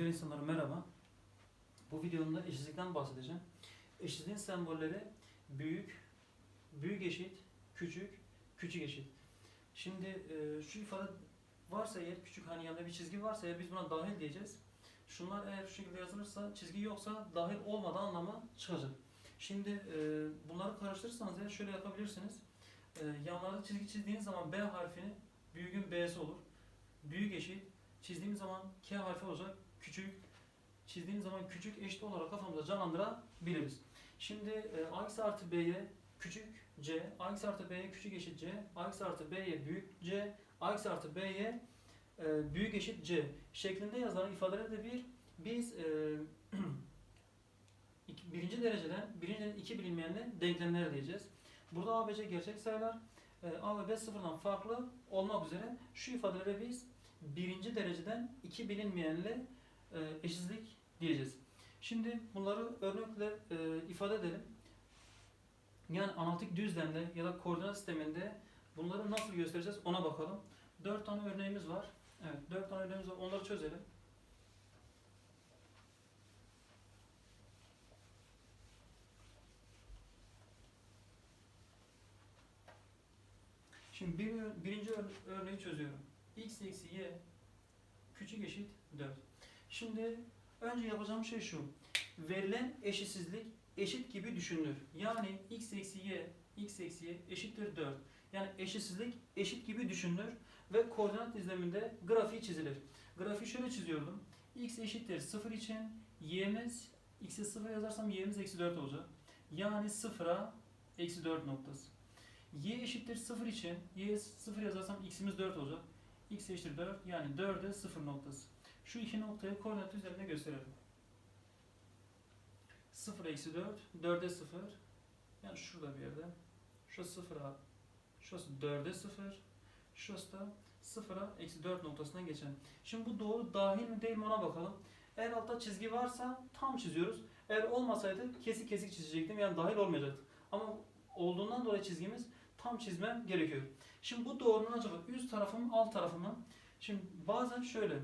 Güzel insanlar merhaba. Bu videomda eşitlikten bahsedeceğim. Eşitliğin sembolleri büyük, büyük eşit, küçük, küçük eşit. Şimdi e, şu ifade varsa eğer küçük hani yanında bir çizgi varsa eğer biz buna dahil diyeceğiz. Şunlar eğer şu şekilde yazılırsa çizgi yoksa dahil olmadan anlamı çıkacak. Şimdi e, bunları karıştırırsanız eğer şöyle yapabilirsiniz. E, yanlarda çizgi çizdiğiniz zaman B harfini büyüğün B'si olur. Büyük eşit çizdiğimiz zaman K harfi olacak. Küçük çizdiğimiz zaman küçük eşit olarak kafamıza canlandırabiliriz. Şimdi e, AX artı B'ye küçük C, AX artı B'ye küçük eşit C, AX artı B'ye büyük C, AX artı B'ye e, büyük eşit C şeklinde yazılan ifadeleri de bir biz e, birinci dereceden birinci iki bilinmeyenle denklemler diyeceğiz. Burada A ve C gerçek sayılar. E, A ve B sıfırdan farklı olmak üzere şu ifadeleri biz birinci dereceden iki bilinmeyenle e, eşitlik diyeceğiz. Şimdi bunları örnekle e, ifade edelim. Yani analitik düzlemde ya da koordinat sisteminde bunları nasıl göstereceğiz ona bakalım. Dört tane örneğimiz var. Evet, dört tane örneğimiz var. Onları çözelim. Şimdi bir, birinci ör- örneği çözüyorum. x eksi y küçük eşit 4. Şimdi önce yapacağım şey şu. Verilen eşitsizlik eşit gibi düşünülür. Yani x eksi y, x eksi y eşittir 4. Yani eşitsizlik eşit gibi düşünülür ve koordinat düzleminde grafiği çizilir. Grafiği şöyle çiziyordum. x eşittir 0 için y'miz x'e 0 yazarsam y'miz eksi 4 olacak. Yani 0'a eksi 4 noktası. y eşittir 0 için y 0 yazarsam x'imiz 4 olacak. x eşittir 4 yani 4'e 0 noktası. Şu iki noktayı koordinat üzerinde gösterelim. 0 eksi 4, 4'e 0. Yani şurada bir yerde. Şurası 0'a, şurası 4'e 0. Şurası da 0'a eksi 4 noktasından geçen. Şimdi bu doğru dahil mi değil mi ona bakalım. Eğer altta çizgi varsa tam çiziyoruz. Eğer olmasaydı kesik kesik çizecektim yani dahil olmayacaktı. Ama olduğundan dolayı çizgimiz tam çizmem gerekiyor. Şimdi bu doğrunun acaba üst tarafı mı alt tarafı mı? Şimdi bazen şöyle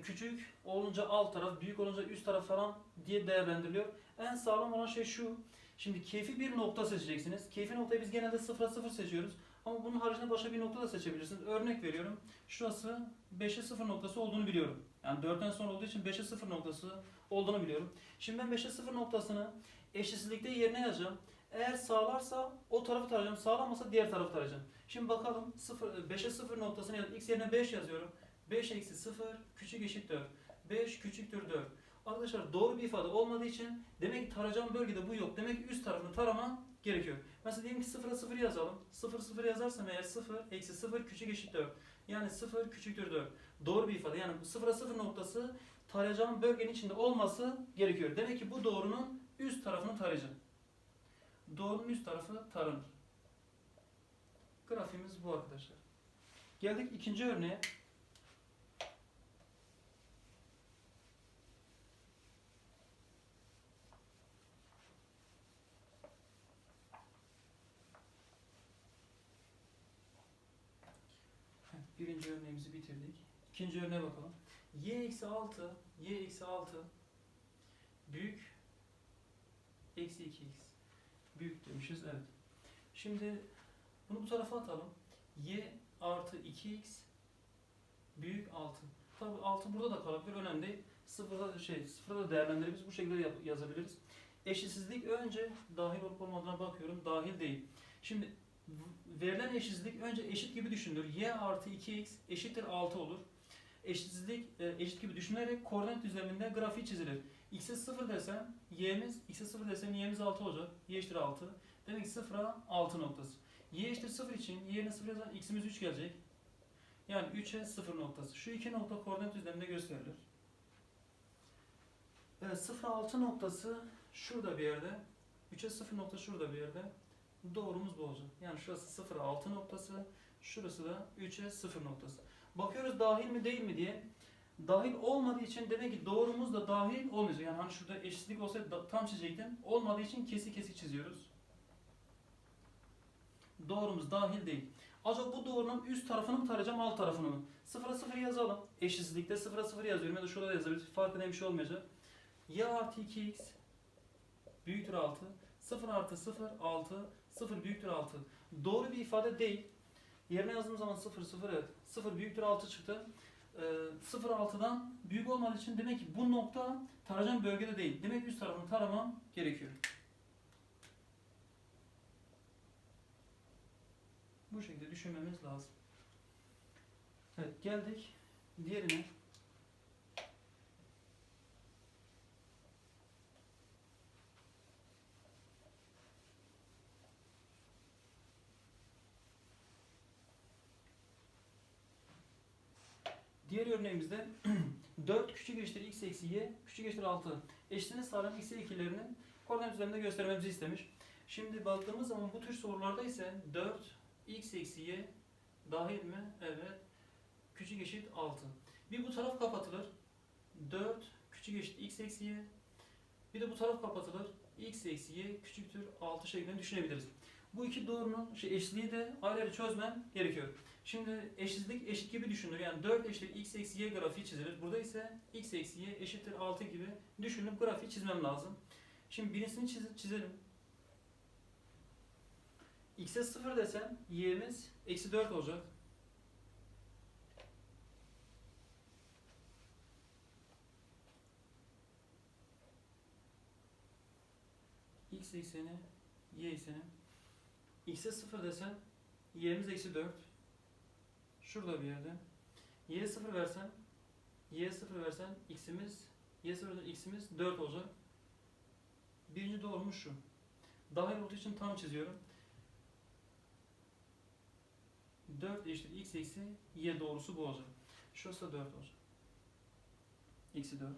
küçük olunca alt taraf, büyük olunca üst taraf falan diye değerlendiriliyor. En sağlam olan şey şu. Şimdi keyfi bir nokta seçeceksiniz. Keyfi noktayı biz genelde 0'a 0 seçiyoruz. Ama bunun haricinde başka bir nokta da seçebilirsiniz. Örnek veriyorum. Şurası 5'e 0 noktası olduğunu biliyorum. Yani 4'ten sonra olduğu için 5'e 0 noktası olduğunu biliyorum. Şimdi ben 5'e 0 noktasını eşitsizlikte yerine yazacağım. Eğer sağlarsa o tarafı tarayacağım. Sağlamasa diğer tarafı tarayacağım. Şimdi bakalım 0, 5'e 0 noktasını yaz. X yerine 5 yazıyorum. 5 eksi 0 küçük eşit 4. 5 küçüktür 4. Arkadaşlar doğru bir ifade olmadığı için demek ki tarayacağım bölgede bu yok. Demek ki üst tarafını tarama gerekiyor. Mesela diyelim ki 0'a 0 yazalım. 0 0 yazarsam eğer 0 eksi 0 küçük eşit 4. Yani 0 küçüktür 4. Doğru bir ifade. Yani 0'a 0 noktası tarayacağım bölgenin içinde olması gerekiyor. Demek ki bu doğrunun üst tarafını tarayacağım. Doğrunun üst tarafı taranır. Grafiğimiz bu arkadaşlar. Geldik ikinci örneğe. Evet, Birinci örneğimizi bitirdik. İkinci örneğe bakalım. y eksi 6, y eksi 6 büyük eksi 2x. Büyük demişiz, evet. Şimdi bunu bu tarafa atalım. y artı 2x büyük 6. Tabi 6 burada da kalabilir, önemli değil. Sıfırda da şey, sıfırda da değerlendirebiliriz. Bu şekilde yazabiliriz. Eşitsizlik önce dahil olup olmadığına bakıyorum. Dahil değil. Şimdi verilen eşitsizlik önce eşit gibi düşünülür. y artı 2x eşittir 6 olur. Eşitsizlik e, eşit gibi düşünülerek koordinat düzleminde grafiği çizilir. x'e 0 desem y'miz, x'e 0 desem y'miz 6 olacak. y eşittir 6. Demek ki 0'a 6 noktası. y eşittir 0 için y yerine 0 yazan x'imiz 3 gelecek. Yani 3'e 0 noktası. Şu iki nokta koordinat düzleminde gösterilir. Evet, 0'a 6 noktası şurada bir yerde. 3'e 0 nokta şurada bir yerde. Doğrumuz bu olacak. Yani şurası 0'a 6 noktası. Şurası da 3'e 0 noktası. Bakıyoruz dahil mi değil mi diye. Dahil olmadığı için demek ki doğrumuz da dahil olmayacak. Yani hani şurada eşitlik olsaydı tam çizecektim. Olmadığı için kesik kesik çiziyoruz. Doğrumuz dahil değil. Acaba bu doğrunun üst tarafını mı tarayacağım, alt tarafını mı? Sıfıra sıfır yazalım. Eşitsizlikte sıfıra sıfır yazıyorum ya da şurada yazabiliriz. Farkında bir şey olmayacak. y artı 2x büyüktür 6. 0 artı 0 6. 0 büyüktür 6. Doğru bir ifade değil. Yerine yazdığım zaman 0 0 evet. 0 büyüktür 6 çıktı. Ee, 0 6'dan büyük olmadığı için demek ki bu nokta tarayacağım bölgede değil. Demek üst tarafını taramam gerekiyor. Bu şekilde düşünmemiz lazım. Evet geldik diğerine. Diğer örneğimizde 4 küçük eşittir x eksi y küçük eşittir 6 eşitliğini sağlayan x ikilerinin koordinat üzerinde göstermemizi istemiş. Şimdi baktığımız zaman bu tür sorularda ise 4 x eksi y dahil mi? Evet. Küçük eşit 6. Bir bu taraf kapatılır. 4 küçük eşit x eksi y. Bir de bu taraf kapatılır. x eksi y küçüktür 6 şeklinde düşünebiliriz. Bu iki doğrunun şey, eşitliği de ayrı ayrı çözmen gerekiyor. Şimdi eşitlik eşit gibi düşünülür. Yani 4 eşittir x eksi y grafiği çizilir. Burada ise x eksi y eşittir 6 gibi düşünüp grafiği çizmem lazım. Şimdi birincisini çiz- çizelim. x'e 0 desem y'miz eksi 4 olacak. x ekseni, y ekseni. x'e 0 desem y'miz eksi 4. Şurada bir yerde. y'ye 0 versem y'ye 0 versem x'imiz y 0 x'imiz 4 olacak. Birinci doğrumuz şu. Dahil olduğu için tam çiziyorum. 4 eşittir x eksi y doğrusu bu olacak. Şurası da 4 olacak. Eksi 4.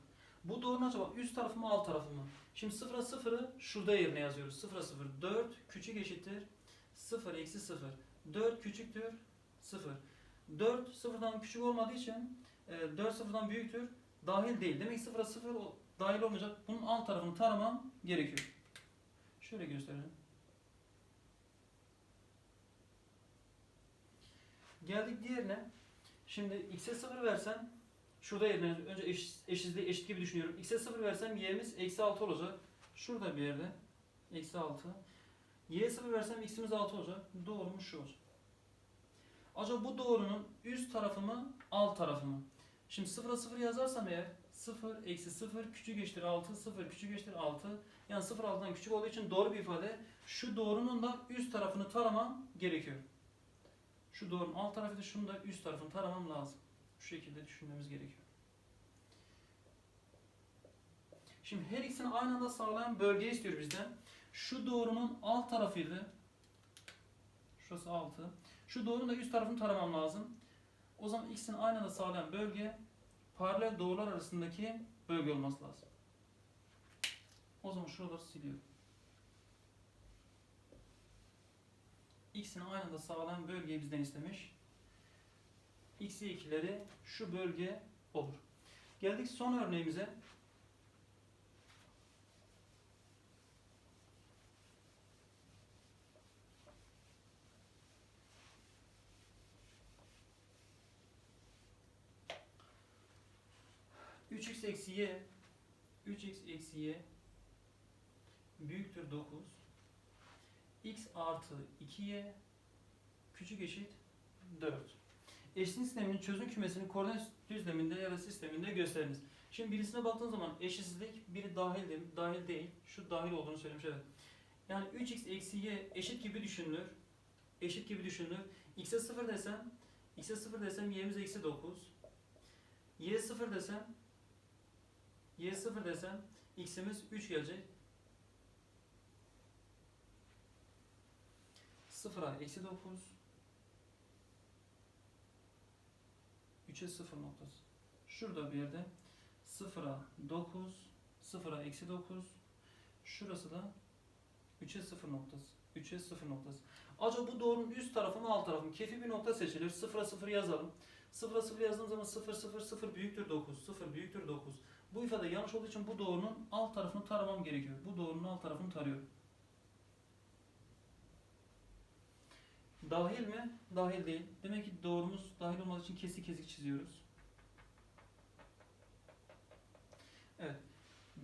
Bu doğrunun acaba üst tarafı mı alt tarafı mı? Şimdi 0'a 0'ı şurada yerine yazıyoruz. 0'a 0. 4 küçük eşittir 0 eksi 0. 4 küçüktür 0. 4 sıfırdan küçük olmadığı için e, 4 sıfırdan büyüktür. Dahil değil. Demek ki 0'a 0 o- dahil olmayacak. Bunun alt tarafını taramam gerekiyor. Şöyle gösterelim. Geldik diğerine. Şimdi x'e 0 versem şurada yerine önce eş, eşitliği eşit gibi düşünüyorum. x'e 0 versem y'miz eksi 6 olacak. Şurada bir yerde. Eksi 6. y'ye 0 versem x'imiz 6 olacak. Doğrumuz şu olacak. Acaba bu doğrunun üst tarafı mı alt tarafı mı? Şimdi 0'a 0 yazarsam eğer 0 eksi 0 küçük eşittir 6 0 küçük eşittir 6 yani 0 6'dan küçük olduğu için doğru bir ifade. Şu doğrunun da üst tarafını taramam gerekiyor. Şu doğrunun alt tarafı da şunun da üst tarafını taramam lazım. Şu şekilde düşünmemiz gerekiyor. Şimdi her ikisini aynı anda sağlayan bölge istiyor bizden. Şu doğrunun alt tarafıydı. Şurası 6. Şu doğrunun da üst tarafını taramam lazım. O zaman ikisini aynı anda sağlayan bölge paralel doğrular arasındaki bölge olması lazım. O zaman şuraları siliyorum. X'ini aynı anda sağlayan bölgeyi bizden istemiş. X'i ikileri şu bölge olur. Geldik son örneğimize. Üç x eksi y 3x eksi y büyüktür 9 x artı 2y küçük eşit 4. Eşitlik sisteminin çözüm kümesini koordinat düzleminde ya da sisteminde gösteriniz. Şimdi birisine baktığın zaman eşitsizlik biri dahil değil, dahil değil. Şu dahil olduğunu söylemiş evet. Yani 3x eksi y eşit gibi düşünülür. Eşit gibi düşünülür. x'e 0 desem x'e 0 desem y'miz eksi 9. y 0 desem y 0 desem x'imiz 3 gelecek. 0'a eksi 9 3'e 0 noktası. Şurada bir yerde 0'a 9 0'a eksi 9 Şurası da 3'e 0 noktası. 3'e 0 noktası. Acaba bu doğrunun üst tarafı mı alt tarafı mı? Kefi bir nokta seçilir. 0'a 0 yazalım. 0'a 0 yazdığım zaman 0 0 0 büyüktür 9. 0 büyüktür 9. Bu ifade yanlış olduğu için bu doğrunun alt tarafını taramam gerekiyor. Bu doğrunun alt tarafını tarıyorum. Dahil mi? Dahil değil. Demek ki doğrumuz dahil olmadığı için kesik kesik çiziyoruz. Evet.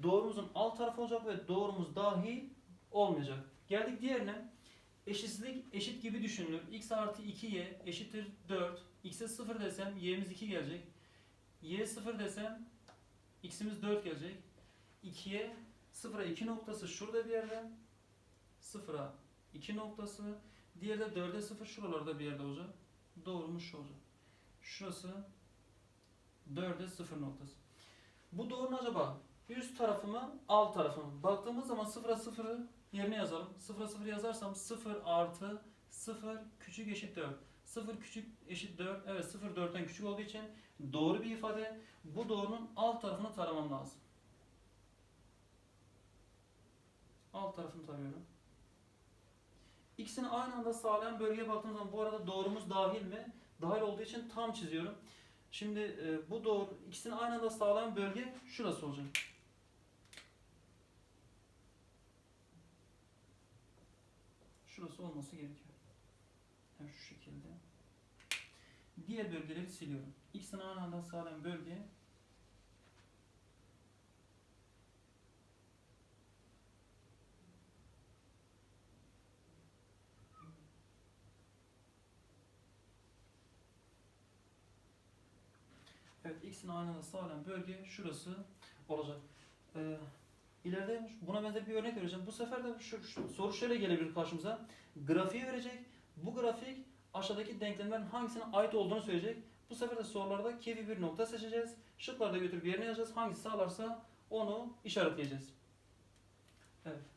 Doğrumuzun alt tarafı olacak ve doğrumuz dahil olmayacak. Geldik diğerine. Eşitsizlik eşit gibi düşünülür. x artı 2y eşittir 4. x'e 0 desem y'miz 2 gelecek. y 0 desem x'imiz 4 gelecek. 2'ye 0'a 2 noktası şurada bir yerde. 0'a 2 noktası. Diğeri de 4'e 0 şuralarda bir yerde olacak. Doğrumuz şu olacak. Şurası 4'e 0 noktası. Bu doğrunun acaba üst tarafı mı alt tarafı mı? Baktığımız zaman 0'a 0'ı yerine yazalım. 0'a 0 yazarsam 0 artı 0 küçük eşit 4. 0 küçük eşit 4. Evet 0 4'ten küçük olduğu için doğru bir ifade. Bu doğrunun alt tarafını taramam lazım. Alt tarafını tarıyorum. İkisini aynı anda sağlayan bölgeye baktığımız zaman bu arada doğrumuz dahil mi? Dahil olduğu için tam çiziyorum. Şimdi e, bu doğru ikisini aynı anda sağlayan bölge şurası olacak. Şurası olması gerekiyor. Yani şu şekilde. Diğer bölgeleri siliyorum. İkisini aynı anda sağlayan bölge Evet, x'in aynı anda sağlayan bölge şurası olacak. Ee, ileride buna benzer bir örnek vereceğim. Bu sefer de şu, şu soru şöyle gelebilir karşımıza. Grafiği verecek. Bu grafik aşağıdaki denklemlerin hangisine ait olduğunu söyleyecek. Bu sefer de sorularda kefi bir nokta seçeceğiz. Şıklarda götürüp yerine yazacağız. Hangisi sağlarsa onu işaretleyeceğiz. Evet.